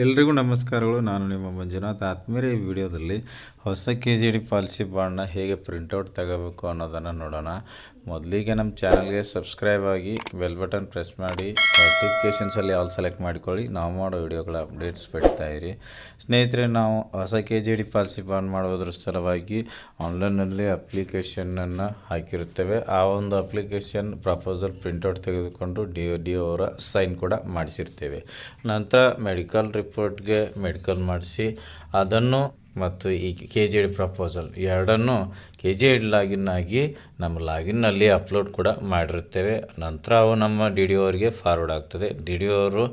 ಎಲ್ರಿಗೂ ನಮಸ್ಕಾರಗಳು. ನಾನು ನಿಮ್ಮ ಮಂಜುನಾಥ್. ಆತ್ಮೀಯ ಈ ವಿಡಿಯೋದಲ್ಲಿ ಹೊಸ ಕೆ ಜಿ ಡಿ ಪಾಲಿಸಿ ಬಾಂಡ್ನ ಹೇಗೆ ಪ್ರಿಂಟೌಟ್ ತಗೋಬೇಕು ಅನ್ನೋದನ್ನು ನೋಡೋಣ. ಮೊದಲಿಗೆ ನಮ್ಮ ಚಾನಲ್ಗೆ ಸಬ್ಸ್ಕ್ರೈಬ್ ಆಗಿ ಬೆಲ್ ಬಟನ್ ಪ್ರೆಸ್ ಮಾಡಿ ನೋಟಿಫಿಕೇಷನ್ಸಲ್ಲಿ ಆಲ್ ಸೆಲೆಕ್ಟ್ ಮಾಡಿಕೊಳ್ಳಿ. ನಾವು ಮಾಡೋ ವಿಡಿಯೋಗಳ ಅಪ್ಡೇಟ್ಸ್ ಇರಿ. ಸ್ನೇಹಿತರೆ, ನಾವು ಹೊಸ K G D policy bond ಮಾಡೋದ್ರ ಸಲುವಾಗಿ ಆನ್ಲೈನಲ್ಲಿ ಅಪ್ಲಿಕೇಶನನ್ನು ಹಾಕಿರುತ್ತೇವೆ. ಆ ಒಂದು ಅಪ್ಲಿಕೇಶನ್ ಪ್ರಪೋಸಲ್ ಪ್ರಿಂಟೌಟ್ ತೆಗೆದುಕೊಂಡು ಡಿ ಡಿ ಅವರ ಸೈನ್ ಕೂಡ ಮಾಡಿಸಿರ್ತೇವೆ. ನಂತರ ಮೆಡಿಕಲ್ ರಿಪೋರ್ಟ್ಗೆ ಮೆಡಿಕಲ್ ಮಾಡಿಸಿ ಅದನ್ನು ಮತ್ತು ಈ ಕೆ ಜಿ ಡಿ ಪ್ರಪೋಸಲ್ ಎರಡನ್ನು ಕೆ ಜಿ ಡಿ ಲಾಗಿನ್ ಆಗಿ ನಮ್ಮ ಲಾಗಿನ್ನಲ್ಲಿ ಅಪ್ಲೋಡ್ ಕೂಡ ಮಾಡಿರುತ್ತೇವೆ. ನಂತರ ಅವು ನಮ್ಮ ಡಿ ಡಿ ಅವರಿಗೆ ಫಾರ್ವರ್ಡ್ ಆಗ್ತದೆ. ಡಿ ಡಿ ಅವರು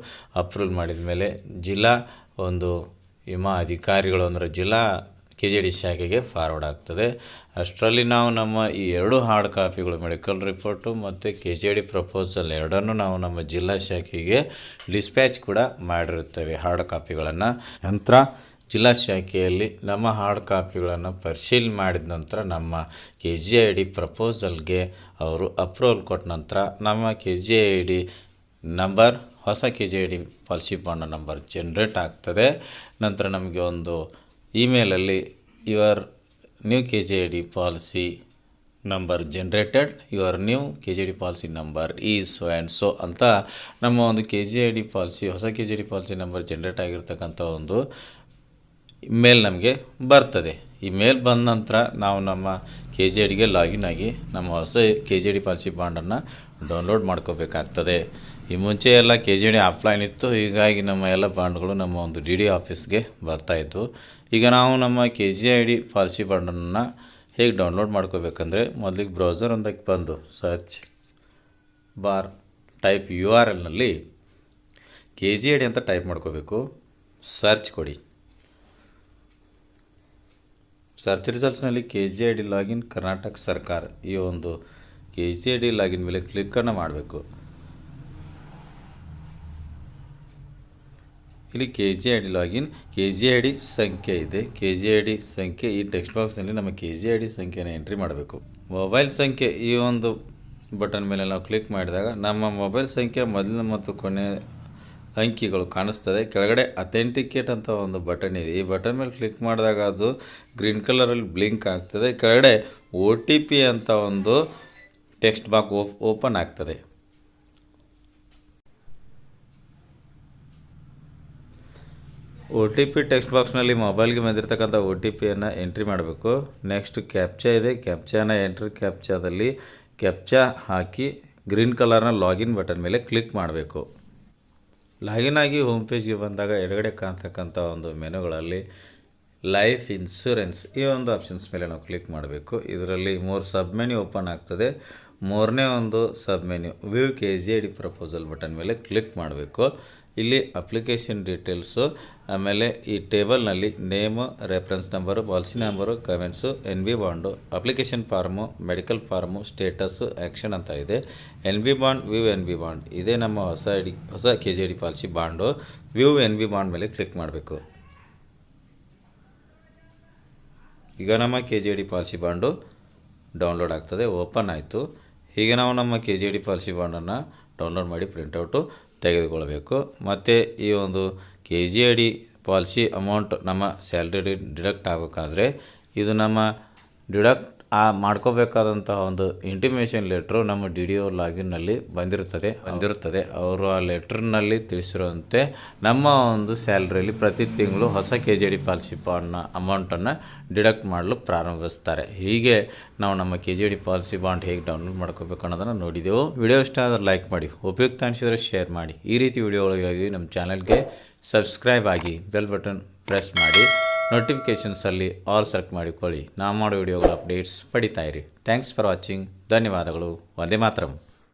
ಅಪ್ರೂವ್ ಮಾಡಿದ ಮೇಲೆ ಜಿಲ್ಲಾ ಒಂದು ವಿಮಾ ಅಧಿಕಾರಿಗಳು ಅಂದರೆ ಜಿಲ್ಲಾ ಕೆ ಜಿ ಡಿ ಶಾಖೆಗೆ ಫಾರ್ವರ್ಡ್ ಆಗ್ತದೆ. ಅಷ್ಟರಲ್ಲಿ ನಾವು ನಮ್ಮ ಈ ಎರಡು ಹಾರ್ಡ್ ಕಾಪಿಗಳು ಮೆಡಿಕಲ್ ರಿಪೋರ್ಟು ಮತ್ತು ಕೆ ಜಿ ಡಿ ಪ್ರಪೋಸಲ್ ಎರಡನ್ನು ನಾವು ನಮ್ಮ ಜಿಲ್ಲಾ ಶಾಖೆಗೆ ಡಿಸ್ಪ್ಯಾಚ್ ಕೂಡ ಮಾಡಿರುತ್ತೇವೆ ಹಾರ್ಡ್ ಕಾಪಿಗಳನ್ನು ನಂತರ ಜಿಲ್ಲಾ ಶಾಖೆಯಲ್ಲಿ ನಮ್ಮ ಹಾರ್ಡ್ ಕಾಪಿಗಳನ್ನು ಪರಿಶೀಲನೆ ಮಾಡಿದ ನಂತರ ನಮ್ಮ ಕೆ ಜಿ ಐ ಡಿ ಪ್ರಪೋಸಲ್ಗೆ ಅವರು ಅಪ್ರೂವಲ್ ಕೊಟ್ಟ ನಂತರ ನಮ್ಮ K G I D number ಹೊಸ K G I D policy bond number generate ಆಗ್ತದೆ. ನಂತರ ನಮಗೆ ಒಂದು ಇಮೇಲಲ್ಲಿ your new K G I D policy number generated your new K G D policy number is so and so ಅಂತ ನಮ್ಮ ಒಂದು K G I D policy, ಹೊಸ K G D policy number generate ಆಗಿರ್ತಕ್ಕಂಥ ಒಂದು ಮೇಲ್ ನಮಗೆ ಬರ್ತದೆ. ಈ ಮೇಲ್ ಬಂದ ನಂತರ ನಾವು ನಮ್ಮ ಕೆ ಜಿ ಐಡಿಗೆ ಲಾಗಿನ್ ಆಗಿ ನಮ್ಮ ಹೊಸ ಕೆ ಜಿ ಡಿ ಪಾಲಿಸಿ ಬಾಂಡನ್ನು ಡೌನ್ಲೋಡ್ ಮಾಡ್ಕೋಬೇಕಾಗ್ತದೆ. ಈ ಮುಂಚೆ ಎಲ್ಲ ಕೆ ಜಿ ಡಿ ಆಫ್ಲೈನ್ ಇತ್ತು. ಹೀಗಾಗಿ ನಮ್ಮ ಎಲ್ಲ ಬಾಂಡ್ಗಳು ನಮ್ಮ ಒಂದು ಡಿ ಡಿ ಆಫೀಸ್ಗೆ ಬರ್ತಾಯಿತ್ತು ಈಗ ನಾವು ನಮ್ಮ K G I D policy ಬಾಂಡನ್ನು ಹೇಗೆ ಡೌನ್ಲೋಡ್ ಮಾಡ್ಕೋಬೇಕಂದ್ರೆ ಮೊದಲಿಗೆ ಬ್ರೌಸರ್ ಒಂದಕ್ಕೆ ಬಂದು search bar type U R ಎಲ್ನಲ್ಲಿ K G I D ಅಂತ ಟೈಪ್ ಮಾಡ್ಕೋಬೇಕು. ಸರ್ಚ್ ಕೊಡಿ. Search ರಿಸಲ್ಟ್ಸ್ನಲ್ಲಿ K G I D login Karnataka ಸರ್ಕಾರ. ಈ ಒಂದು K G I D login ಮೇಲೆ ಕ್ಲಿಕ್ಕನ್ನು ಮಾಡಬೇಕು. ಇಲ್ಲಿ K G I D login K G I D ಸಂಖ್ಯೆ ಇದೆ. ಕೆ ಜಿ ಐ ಡಿ ಸಂಖ್ಯೆ ಈ ಟೆಕ್ಸ್ಟ್ ಬಾಕ್ಸ್ನಲ್ಲಿ ನಮ್ಮ ಕೆ ಜಿ ಐ ಡಿ ಸಂಖ್ಯೆನ ಎಂಟ್ರಿ ಮಾಡಬೇಕು. ಮೊಬೈಲ್ ಸಂಖ್ಯೆ ಈ ಒಂದು ಬಟನ್ ಮೇಲೆ ನಾವು ಕ್ಲಿಕ್ ಮಾಡಿದಾಗ ನಮ್ಮ ಮೊಬೈಲ್ ಸಂಖ್ಯೆ ಮೊದಲ ಮತ್ತು ಕೊನೆ ಅಂಕಿಗಳು ಕಾಣಿಸ್ತದೆ. ಕೆಳಗಡೆ ಅಥೆಂಟಿಕೇಟ್ ಅಂತ ಒಂದು ಬಟನ್ ಇದೆ. ಈ ಬಟನ್ ಮೇಲೆ ಕ್ಲಿಕ್ ಮಾಡಿದಾಗ ಅದು ಗ್ರೀನ್ ಕಲರಲ್ಲಿ ಬ್ಲಿಂಕ್ ಆಗ್ತದೆ. ಕೆಳಗಡೆ ಒ ಟಿ ಪಿ ಅಂತ ಒಂದು ಟೆಕ್ಸ್ಟ್ ಬಾಕ್ ಓಪನ್ ಆಗ್ತದೆ. ಒ ಟಿ ಪಿ ಟೆಕ್ಸ್ಟ್ ಬಾಕ್ಸ್ನಲ್ಲಿ ಮೊಬೈಲ್ಗೆ ಬಂದಿರತಕ್ಕಂಥ ಒ ಟಿ ಪಿಯನ್ನು ಎಂಟ್ರಿ ಮಾಡಬೇಕು. ನೆಕ್ಸ್ಟ್ ಕ್ಯಾಪ್ಚಾ ಇದೆ. ಕ್ಯಾಪ್ಚಾನ ಎಂಟ್ರಿ ಕ್ಯಾಪ್ಚಾದಲ್ಲಿ ಕ್ಯಾಪ್ಚಾ ಹಾಕಿ ಗ್ರೀನ್ ಕಲರ್ನ ಲಾಗಿನ್ ಬಟನ್ ಮೇಲೆ ಕ್ಲಿಕ್ ಮಾಡಬೇಕು. ಲಾಗಿನ್ ಆಗಿ ಹೋಮ್ ಪೇಜ್ಗೆ ಬಂದಾಗ ಎಡಗಡೆ ಕಾಣ್ತಕ್ಕಂಥ ಒಂದು ಮೆನುಗಳಲ್ಲಿ ಲೈಫ್ ಇನ್ಶೂರೆನ್ಸ್ ಈ ಒಂದು ಆಪ್ಷನ್ಸ್ ಮೇಲೆ ನಾವು ಕ್ಲಿಕ್ ಮಾಡಬೇಕು. ಇದರಲ್ಲಿ ಮೂರು ಸಬ್ ಮೆನ್ಯೂ ಓಪನ್ ಆಗ್ತದೆ. ಮೂರನೇ ಒಂದು sub menu view K G I D proposal button ಮೇಲೆ ಕ್ಲಿಕ್ ಮಾಡಬೇಕು. ಇಲ್ಲಿ ಅಪ್ಲಿಕೇಶನ್ ಡೀಟೇಲ್ಸು, ಆಮೇಲೆ ಈ ಟೇಬಲ್ನಲ್ಲಿ name, reference number, policy number, comments, N B bond, application form, medical form, status, action ಅಂತ ಇದೆ. N B bond, view N B bond, ಇದೇ ನಮ್ಮ ಹೊಸ ಡಿ ಹೊಸ K G D policy bond. View N B bond ಮೇಲೆ click ಮಾಡಬೇಕು. ಈಗ ನಮ್ಮ K G D policy bond download ಆಗ್ತದೆ, ಓಪನ್ ಆಯಿತು. ಹೀಗೆ ನಾವು ನಮ್ಮ ಕೆ ಜಿ ಡಿ ಪಾಲಿಸಿ ಬಾಂಡನ್ನು ಡೌನ್ಲೋಡ್ ಮಾಡಿ ಪ್ರಿಂಟೌಟು ತೆಗೆದುಕೊಳ್ಬೇಕು ಮತ್ತು ಈ ಒಂದು K G D policy amount ನಮ್ಮ ಸ್ಯಾಲ್ರಿ ಡಿಡಕ್ಟ್ ಆಗಬೇಕಾದ್ರೆ ಇದು ನಮ್ಮ ಡಿಡಕ್ಟ್ ಆ ಮಾಡ್ಕೋಬೇಕಾದಂತಹ ಒಂದು ಇಂಟಿಮೇಷನ್ ಲೆಟ್ರು ನಮ್ಮ ಡಿ ಡಿ ಒ ಲಾಗಿನ್ನಲ್ಲಿ ಬಂದಿರುತ್ತದೆ. ಬಂದಿರುತ್ತದೆ. ಅವರು ಆ ಲೆಟ್ರ್ನಲ್ಲಿ ತಿಳಿಸಿರುವಂತೆ ನಮ್ಮ ಒಂದು ಸ್ಯಾಲ್ರಿಯಲ್ಲಿ ಪ್ರತಿ ತಿಂಗಳು ಹೊಸ ಕೆ ಜಿ ಡಿ ಪಾಲಿಸಿ ಬಾಂಡ್ನ ಅಮೌಂಟನ್ನು ಡಿಡಕ್ಟ್ ಮಾಡಲು ಪ್ರಾರಂಭಿಸ್ತಾರೆ. ಹೀಗೆ ನಾವು ನಮ್ಮ K G D policy bond ಹೇಗೆ ಡೌನ್ಲೋಡ್ ಮಾಡ್ಕೋಬೇಕು ಅನ್ನೋದನ್ನು ನೋಡಿದೆವು. ವಿಡಿಯೋ ಇಷ್ಟ ಆದರೆ ಲೈಕ್ ಮಾಡಿ ಉಪಯುಕ್ತ ಅನಿಸಿದರೆ ಶೇರ್ ಮಾಡಿ. ಈ ರೀತಿ ವಿಡಿಯೋಗಳಿಗಾಗಿ ನಮ್ಮ ಚಾನಲ್ಗೆ ಸಬ್ಸ್ಕ್ರೈಬ್ ಆಗಿ ಬೆಲ್ ಬಟನ್ ಪ್ರೆಸ್ ಮಾಡಿ. ನೋಟಿಫಿಕೇಷನ್ಸಲ್ಲಿ ಆಲ್ ಸೆಲೆಕ್ಟ್ ಮಾಡಿಕೊಳ್ಳಿ. ನಾವು ಮಾಡೋ ವಿಡಿಯೋಗಳ ಅಪ್ಡೇಟ್ಸ್ ಪಡಿತಾ ಇರಿ. ಥ್ಯಾಂಕ್ಸ್ ಫಾರ್ ವಾಚಿಂಗ್ ಧನ್ಯವಾದಗಳು. ಒಂದೇ ಮಾತರಂ.